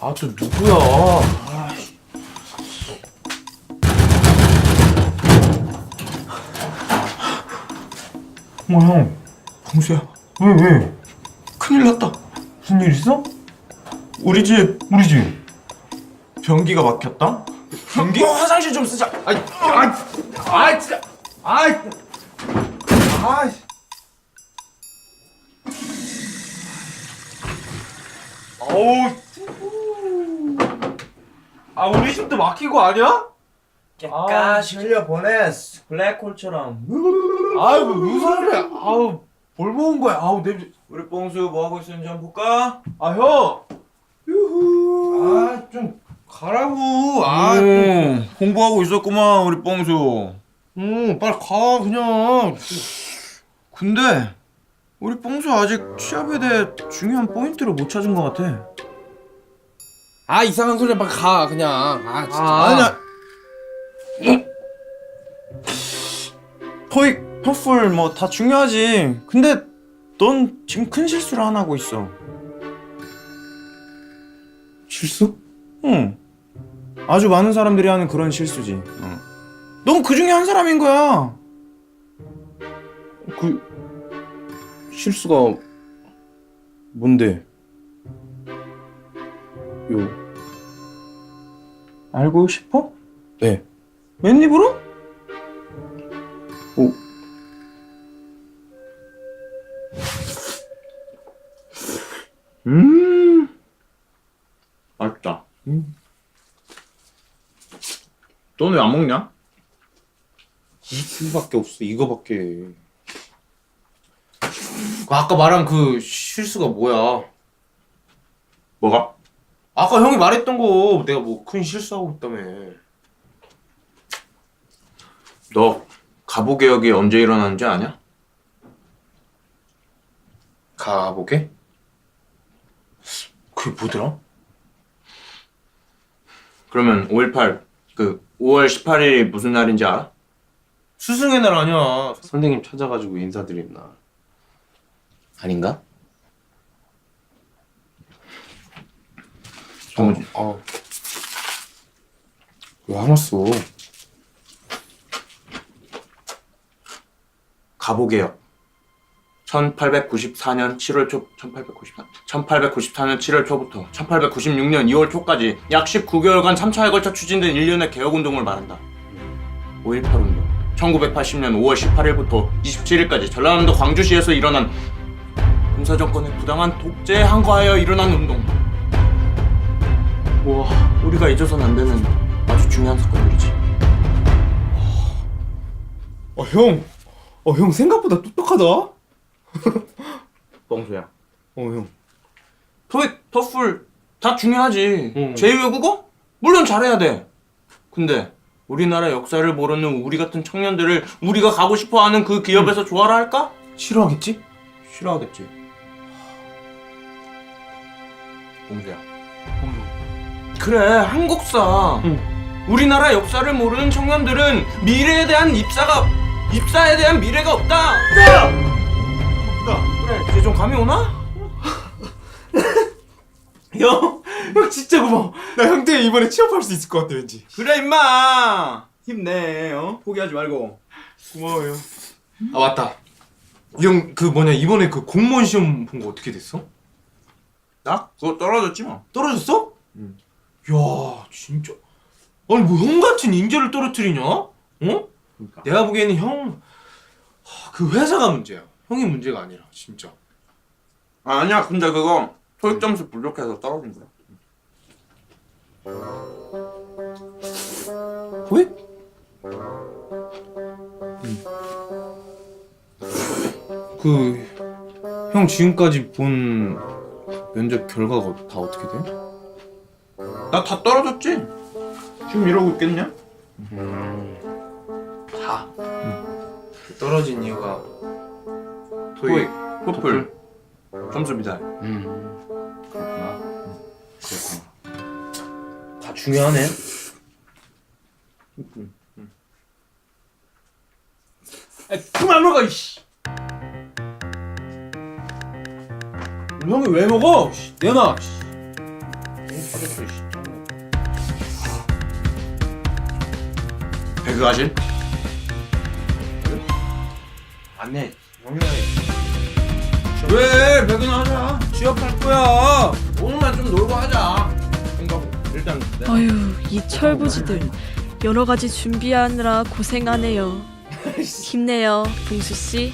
아또 누구야? 어머 형 봉수야 왜 왜? 큰일 났다. 무슨 일 있어? 우리 집 우리 집 변기가 막혔다. 변기? 어, 화장실 좀 쓰자 아이 아이 아이 진짜 아이 아이 어우. 아 우리 집도 막히고 아니야? 깨끗이 흘려 보냈어 블랙홀처럼 아이고 무슨 소리야? 아우 뭘 먹은 거야? 아우 냄새. 우리 뽕수 뭐 하고 있었는지 한번 볼까? 아 형. 아좀 가라고 아 음, 공부하고 있었구만 우리 뽕수. 응, 빨리 가 그냥 근데 우리 뽕수 아직 취업에 대해 중요한 포인트를 못 찾은 것 같아. 아 이상한 소리 빨리 가 그냥 아 진짜 아, 아니야. 토익, 토플 뭐 다 중요하지. 근데 넌 지금 큰 실수를 하나 하고 있어. 실수? 응. 아주 많은 사람들이 하는 그런 실수지. 어. 넌그 중에 한 사람인 거야. 그 실수가 뭔데? 요 알고 싶어? 네. 웬입으로? 오. 음. 맛있다. 음. 너는 왜 안 먹냐? 이밖에 없어 이거밖에 아까 말한 그 실수가 뭐야? 뭐가? 아까 형이 말했던 거 내가 뭐 큰 실수하고 있다며. 너 가보 개혁이 언제 일어나는지 아냐? 가보게? 그게 뭐더라? 그러면 5.18, 그 5월 18일이 무슨 날인지 알아? 스승의 날 아니야. 선생님 찾아가지고 인사드린 날. 아닌가? 정우지. 아. 왜 화났어? 가보 개혁. 1894년 7월 초, 1894, 1894년 7월 초부터 1896년 2월 초까지 약 19개월간 3차에 걸쳐 추진된 일련의 개혁 운동을 말한다. 5.18 운동. 1980년 5월 18일부터 27일까지 전라남도 광주시에서 일어난 군사 정권의 부당한 독재에 항거하여 일어난 운동. 와, 우리가 잊어서는 안 되는 아주 중요한 사건들이지. 어 형! 어 형 생각보다 똑똑하다? 어 뻥소야. 형. 토익, 토플 다 중요하지. 응. 제2외국어? 물론 잘해야 돼. 근데 우리나라 역사를 모르는 우리 같은 청년들을 우리가 가고 싶어하는 그 기업에서 조화를 할까? 싫어하겠지? 싫어하겠지. 봉수야. 그래, 한국사. 우리나라 역사를 모르는 청년들은 미래에 대한 입사가 입사에 대한 미래가 없다. 없다. 그래, 이제 좀 감이 오나? 형! 형 진짜 고마워 나형 때문에 이번에 취업할 수 있을 것 같아 왠지 그래 임마 힘내 어 포기하지 말고 고마워요 아 맞다 형그 뭐냐 이번에 그 공무원 시험 본 거 어떻게 됐어? 나 그거 떨어졌지 뭐 떨어졌어? 야 진짜 아니 뭐 형 같은 인재를 떨어뜨리냐? 어? 그러니까. 내가 보기에는 형그 회사가 문제야 형이 문제가 아니라 진짜 아, 아니야 근데 그거 토익 점수 부족해서 떨어진 거야 왜? 그 형 지금까지 본 면접 결과가 다 어떻게 돼? 나 다 떨어졌지 지금 이러고 있겠냐 다. 떨어진 이유가 토익 토플 점수 미달 음. 그렇구나. 그렇구나. 다 중요하네. 아, 그만 먹어 이씨. 음, 형이 왜 먹어? 씨, 내놔. 씨. 배그 하실? 안내. 왜 배그나 하자. 취업할 거야. 오늘만 좀 놀고 하자. 일단 내가 이 철부지들 여러 가지 준비하느라 고생하네요. 힘내요, 봉수 씨.